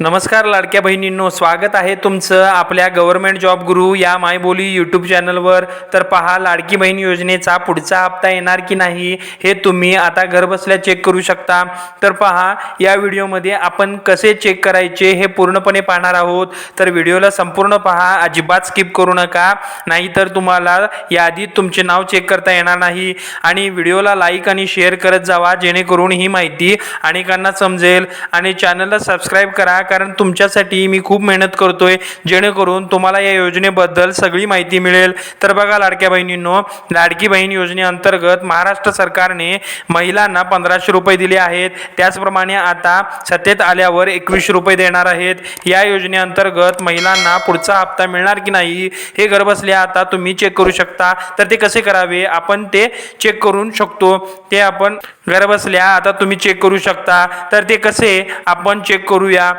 नमस्कार लाडक्या बहिणींनो स्वागत आहे तुमचं आपल्या गव्हर्मेंट जॉब गुरु या मायबोली यूट्यूब चॅनलवर. तर पहा लाडकी बहीण योजनेचा पुढचा हप्ता येणार की नाही हे तुम्ही आता घरबसल्या चेक करू शकता. तर पहा या व्हिडिओमध्ये आपण कसे चेक करायचे हे पूर्णपणे पाहणार आहोत. तर व्हिडिओला संपूर्ण पहा अजिबात स्किप करू नका. नाहीतर तुम्हाला यादीत तुमचे नाव चेक करता येणार नाही. आणि व्हिडिओला लाईक आणि शेअर करत जावा जेणेकरून ही माहिती अनेकांना समजेल. आणि चॅनलला सबस्क्राईब करा कारण तुमच्यासाठी मी खूप मेहनत करतोय. जेणेकरून तुम्हाला या योजनेबद्दल सगळी माहिती मिळेल. तर बघा लाडक्या बहिणींनो लाडकी बहीण योजनेअंतर्गत महाराष्ट्र सरकारने महिलांना पंधराशे रुपये दिले आहेत. त्याचप्रमाणे आता सत्तेत आल्यावर एकवीसशे रुपये देणार आहेत. या योजनेअंतर्गत महिलांना पुढचा हप्ता मिळणार की नाही हे घरबसल्या आता तुम्ही चेक करू शकता. तर ते कसे करावे? आपण ते चेक करू शकतो. ते आपण घरबसल्या आता तुम्ही चेक करू शकता. तर ते कसे? आपण चेक करूया.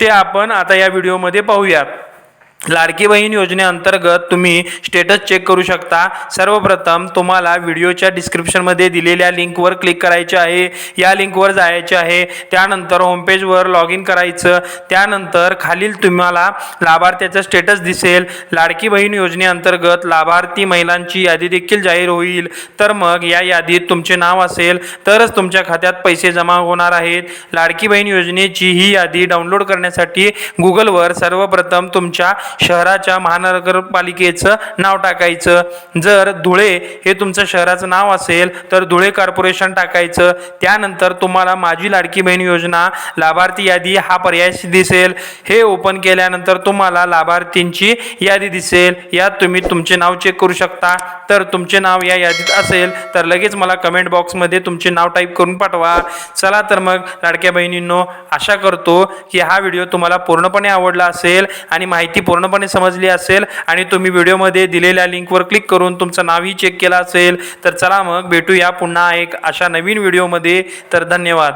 ते आपण आता या व्हिडिओमध्ये पाहूयात. लाडकी बहीण योजनेअंतर्गत तुम्ही स्टेटस चेक करू शकता. सर्वप्रथम तुम्हाला व्हिडिओच्या डिस्क्रिप्शनमध्ये दिलेल्या लिंकवर क्लिक करायचे आहे. या लिंकवर जायचे आहे. त्यानंतर होमपेजवर लॉग इन करायचं. त्यानंतर खालील तुम्हाला लाभार्थ्याचं स्टेटस दिसेल. लाडकी बहीण योजनेअंतर्गत लाभार्थी महिलांची यादी देखील जाहीर होईल. तर मग या यादीत तुमचे नाव असेल. तरच तुमच्या खात्यात पैसे जमा होणार आहेत. लाडकी बहीण योजनेची ही यादी डाउनलोड करण्यासाठी गुगलवर सर्वप्रथम तुमच्या शहराच्या महानगरपालिकेचं नाव टाकायचं. जर धुळे हे तुमचं शहराचं नाव असेल तर धुळे कॉर्पोरेशन टाकायचं. त्यानंतर तुम्हाला माझी लाडकी बहीण योजना लाभार्थी यादी हा पर्याय दिसेल. हे ओपन केल्यानंतर तुम्हाला लाभार्थींची यादी दिसेल. यात तुम्ही तुमचे नाव चेक करू शकता. तर तुमचे नाव या यादीत असेल तर लगेच मला कमेंट बॉक्समध्ये तुमचे नाव टाईप करून पाठवा. चला तर मग लाडक्या बहिणींनो आशा करतो की हा व्हिडिओ तुम्हाला पूर्णपणे आवडला असेल आणि माहिती पूर्ण पूर्णपणे समजली असेल आणि तुम्ही व्हिडिओमध्ये दिलेल्या लिंकवर क्लिक करून तुमचं नावही चेक केलं असेल तर चला मग भेटूया पुन्हा एक अशा नवीन व्हिडिओमध्ये. तर धन्यवाद.